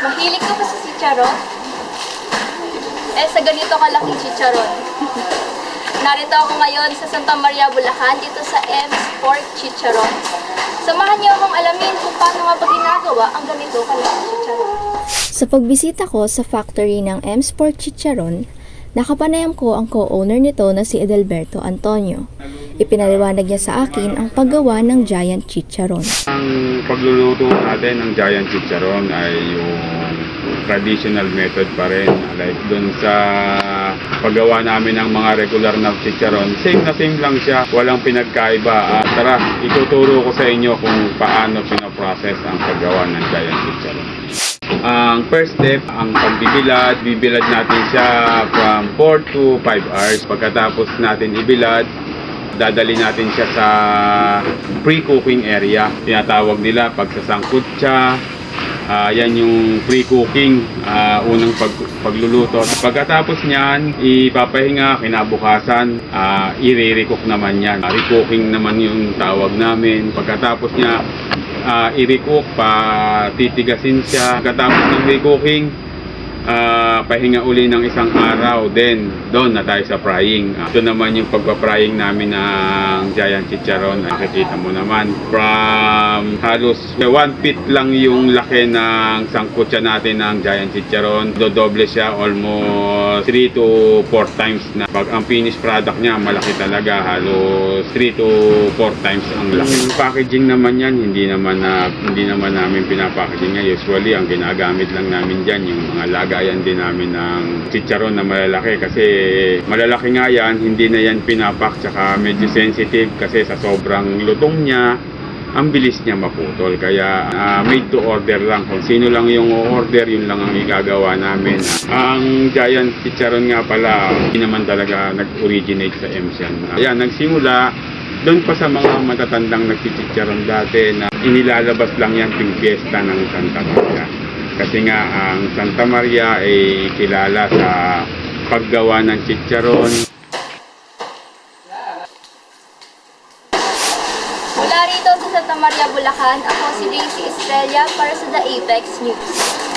ba sa chicharon? Eh, sa ganito kalaking chicharon. Narito ako ngayon sa Santa Maria, Bulacan, dito sa M's Pork Chicharon. Samahan niyo akong alamin kung paano nga ba ginagawa ang ganito kalaking chicharon. Sa pagbisita ko sa factory ng M Sport Chicharon, nakapanayam ko ang co-owner nito na si Edelberto Antonio. Ipinaliwanag niya sa akin ang paggawa ng giant chicharon. Ang pagluluto natin ng giant chicharon ay yung traditional method pa rin. Like dun sa paggawa namin ng mga regular na chicharon, same na same lang siya. Walang pinagkaiba. Ah, tara, ituturo ko sa inyo kung paano pinaprocess ang paggawa ng giant chicharon. Ang first step, ang pagbibilad, bibilad natin siya from 4 to 5 hours. Pagkatapos natin ibilad, dadali natin siya sa pre-cooking area. Tinatawag nila pagsasangkot siya. Ah, yan yung pre-cooking, ah, unang pag, pagluluto. Pagkatapos niyan, ipapahinga, kinabukasan, uh, i-recook naman yan. Uh, recooking naman yung tawag namin. Pagkatapos niya, uh, i-recook, pa titigasin siya. Pagkatapos ng recooking, ah, pahinga uli ng isang araw. Then, doon na tayo sa frying. Ah, ito naman yung pagpa-frying namin ng giant chicharon. Nakikita mo naman. From halos 1 feet lang yung laki ng sangkutsa natin ng giant chicharon. Dodoble siya almost 3 to 4 times na. Pag ang finished product niya, malaki talaga. Halos 3 to 4 times ang laki. Yung packaging naman yan, hindi naman na hindi naman namin pinapackaging. Usually, ang ginagamit lang namin dyan, yung mga lagayan din namin ng chicharon na malalaki kasi malalaki nga yan, hindi na yan pinapak tsaka medyo sensitive kasi sa sobrang lutong niya ang bilis niya maputol. Kaya ah, made to order lang. Kung sino lang yung order yun lang ang igagawa namin. Ang giant chicharon nga pala hindi naman talaga nag-originate sa MSN ayan nagsimula doon pa sa mga matatandang nagchichicharon dati na inilalabas lang yan ting fiesta ng Santa Maria kasi nga ang Santa Maria ay kilala sa paggawa ng chicharon Mula rito sa Santa Maria, Bulacan, ako si Daisy Estrella para sa The Apex News.